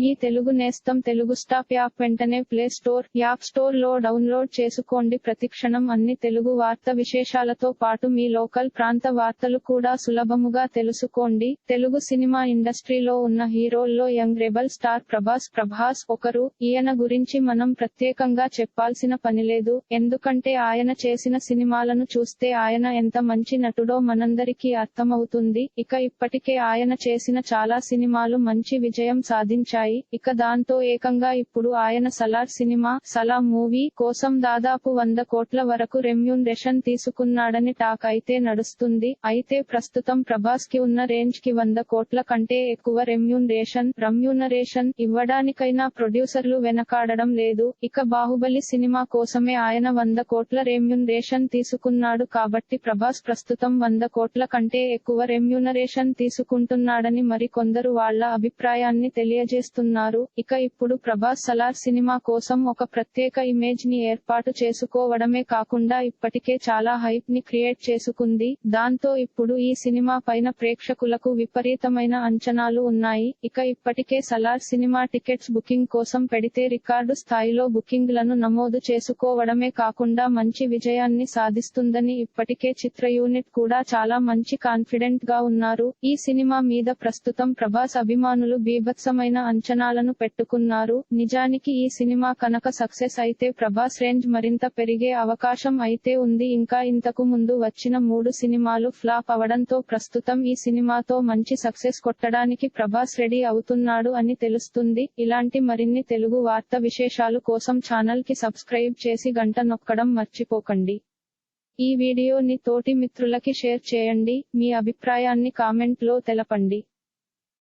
మీ తెలుగు నేస్తం Telugu stop app వెంటనే play store app స్టోర్లో డౌన్లోడ్ చేసుకోండి. ప్రతిక్షణం అన్ని తెలుగు వార్త విశేషాలతో పాటు మీ లోకల్ ప్రాంత వార్తలు కూడా సులభముగా తెలుసుకోండి. తెలుగు సినిమా ఇండస్ట్రీలో ఉన్న హీరోల్లో young rebel star Prabhas Prabhas ఒకరు. ఈయన గురించి మనం ప్రత్యేకంగా చెప్పాల్సిన పనిలేదు ఎందుకంటే ఆయన చేసిన సినిమాలను చూస్తే ఆయన ఎంత మంచి నటుడో మనందరికీ అర్థమవుతుంది. ఇక ఇప్పటికే ఆయన చేసిన చాలా సినిమాలు మంచి విజయం సాధించాయి. ఇక దాంతో ఏకంగా ఇప్పుడు ఆయన సలార్ సినిమా సలా మూవీ కోసం దాదాపు వంద కోట్ల వరకు రెమ్యూనరేషన్ తీసుకున్నాడని టాక్ అయితే నడుస్తుంది. అయితే ప్రస్తుతం ప్రభాస్కి ఉన్న రేంజ్కి వంద కోట్ల కంటే ఎక్కువ రెమ్యూనరేషన్ రమ్యూనరేషన్ ఇవ్వడానికైనా ప్రొడ్యూసర్లు వెనకాడడం లేదు. ఇక బాహుబలి సినిమా కోసమే ఆయన వంద కోట్ల రెమ్యూనరేషన్ తీసుకున్నాడు కాబట్టి ప్రభాస్ ప్రస్తుతం వంద కోట్ల కంటే ఎక్కువ రెమ్యూనరేషన్ తీసుకుంటున్నాడని మరి కొందరు వాళ్ళ అభిప్రాయాన్ని తెలియజేస్తున్నారు. ఇక ఇప్పుడు ప్రభాస్ సలార్ సినిమా కోసం ఒక ప్రత్యేక ఇమేజ్ని ఏర్పాటు చేసుకోవడమే కాకుండా ఇప్పటికే చాలా హైప్ని క్రియేట్ చేసుకుంది. దాంతో ఇప్పుడు ఈ సినిమా పైన ప్రేక్షకులకు విపరీతమైన అంచనాలు ఉన్నాయి. ఇక ఇప్పటికే సలార్ సినిమా టికెట్స్ బుకింగ్ కోసం పెడితే రికార్డు స్థాయిలో బుకింగ్లను నమోదు చేసుకోవడమే కాకుండా మంచి విజయాన్ని సాధిస్తుందని ఇప్పటికే చిత్ర యూనిట్ కూడా చాలా మంచి కాన్ఫిడెంట్గా ఉన్నారు. ఈ సినిమా మీద ప్రస్తుతం ప్రభాస్ అభిమానులు బీభత్సమైన అంచనాలను పెట్టుకున్నారు. నిజానికి ఈ సినిమా కనుక సక్సెస్ అయితే ప్రభాస్ రేంజ్ మరింత పెరిగే అవకాశం అయితే ఉంది. ఇంకా ఇంతకు ముందు వచ్చిన మూడు సినిమాలు ఫ్లాప్ అవడంతో ప్రస్తుతం ఈ సినిమాతో మంచి సక్సెస్ కొట్టడానికి ప్రభాస్ రెడీ అవుతున్నాడు అని తెలుస్తుంది. ఇలాంటి మరిన్ని తెలుగు వార్త విశేషాలు కోసం ఛానల్కి సబ్స్క్రైబ్ చేసి గంట నొక్కడం మర్చిపోకండి. ఈ వీడియోని తోటి మిత్రులకి షేర్ చేయండి. మీ అభిప్రాయాన్ని కామెంట్లో తెలపండి.